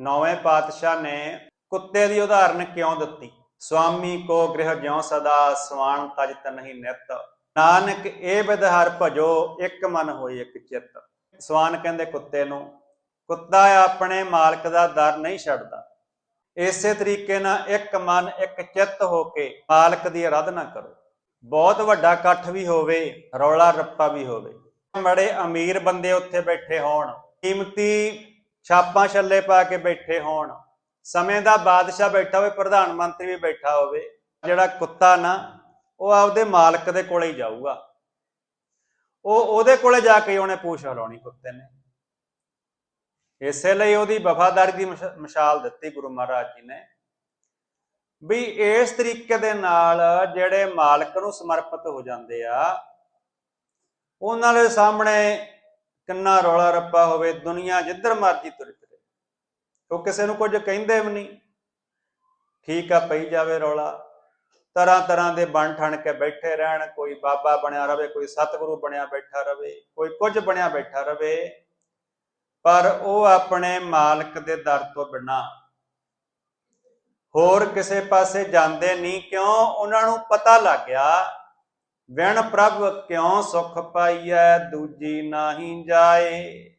ਨੌਵੇਂ ਪਾਤਸ਼ਾਹ ਨੇ ਕੁੱਤੇ ਦੀ ਉਦਾਹਰਨ ਕਿਉਂ ਦਿੱਤੀ? ਸੁਆਮੀ ਕੋ ਗ੍ਰਹਿ ਜਿਉ ਸਦਾ ਸਵਾਨ ਤਜ ਤਨਹੀ ਨਿਤ। ਨਾਨਕ ਇਹ ਵਿਦਹਰ ਭਜੋ, ਇੱਕ ਮਨ ਹੋਈ ਇੱਕ ਚਿੱਤ। ਸਵਾਨ ਕਹਿੰਦੇ ਕੁੱਤੇ ਨੂੰ, ਕੁੱਤਾ ਆਪਣੇ ਮਾਲਕ ਦਾ ਦਰ ਨਹੀਂ ਛੱਡਦਾ। ਇਸੇ ਤਰੀਕੇ ਨਾਲ ਇੱਕ ਮਨ, ਇੱਕ ਚਿੱਤ ਹੋ ਕੇ ਮਾਲਕ ਦੀ ਆਰਾਧਨਾ ਕਰੋ। ਬਹੁਤ ਵੱਡਾ ਇਕੱਠ ਵੀ ਹੋਵੇ, ਰੌਲਾ ਰੱਪਾ ਵੀ ਹੋਵੇ। ਬੜੇ ਅਮੀਰ ਬੰਦੇ ਉੱਥੇ ਬੈਠੇ ਹੋਣ। ਕੀਮਤੀ ਛਾਪਾਂ ਛੱਲੇ ਪਾ ਕੇ ਬੈਠੇ ਹੋਣ। ਸਮੇਂ ਦਾ ਬਾਦਸ਼ਾਹ ਬੈਠਾ ਹੋਵੇ, ਪ੍ਰਧਾਨ ਮੰਤਰੀ ਵੀ ਬੈਠਾ ਹੋਵੇ, ਜਿਹੜਾ ਕੁੱਤਾ ਨਾ, ਉਹ ਆਪਦੇ ਮਾਲਕ ਦੇ ਕੋਲੇ ਹੀ ਜਾਊਗਾ। ਉਹ ਉਹਦੇ ਕੋਲੇ ਜਾ ਕੇ ਉਹਨੇ ਪੂਛ ਹਲਾਉਣੀ ਕੁੱਤੇ ਨੇ। ਇਸੇ ਲਈ ਉਹਦੀ ਵਫਾਦਾਰੀ ਦੀ ਮਿਸ਼- ਮਿਸਾਲ ਦਿੱਤੀ ਗੁਰੂ ਮਹਾਰਾਜ ਜੀ ਨੇ। ਵੀ ਇਸ ਤਰੀਕੇ ਦੇ ਨਾਲ ਜਿਹੜੇ ਮਾਲਕ ਨੂੰ ਸਮਰਪਿਤ ਹੋ ਜਾਂਦੇ ਆ, ਉਹਨਾਂ ਦੇ ਸਾਹਮਣੇ ਕਿੰਨਾ ਰੌਲਾ ਰੱਪਾ ਹੋਵੇ, ਦੁਨੀਆ ਜਿੱਧਰ ਮਰਜ਼ੀ ਤੁਰ ਫਿਰੇ। ਉਹ ਕਿਸੇ ਨੂੰ ਕੁਝ ਕਹਿੰਦੇ ਵੀ ਨਹੀਂ। ਠੀਕ ਆ, ਪਈ ਜਾਵੇ ਰੌਲਾ। ਤਰ੍ਹਾਂ ਤਰ੍ਹਾਂ ਦੇ ਬਣ ਠਣ ਕੇ ਬੈਠੇ ਰਹਿਣ। ਕੋਈ ਬਾਬਾ ਬਣਿਆ ਰਵੇ, ਕੋਈ ਸਤਿਗੁਰੂ ਬਣਿਆ ਬੈਠਾ ਰਵੇ, ਕੋਈ ਕੁਝ ਬਣਿਆ ਬੈਠਾ ਰਵੇ। ਪਰ ਉਹ ਆਪਣੇ ਮਾਲਕ ਦੇ ਦਰ ਤੋਂ ਬਿਨਾ। ਹੋਰ ਕਿਸੇ ਪਾਸੇ ਜਾਂਦੇ ਨਹੀਂ, ਕਿਉਂ? ਉਹਨਾਂ ਨੂੰ ਪਤਾ ਲੱਗ ਗਿਆ ਵਿਣ ਪ੍ਰਭ ਕਿਉਂ ਸੁਖ ਪਾਈਐ ਦੂਜੀ ਨਾਹੀ ਜਾਏ।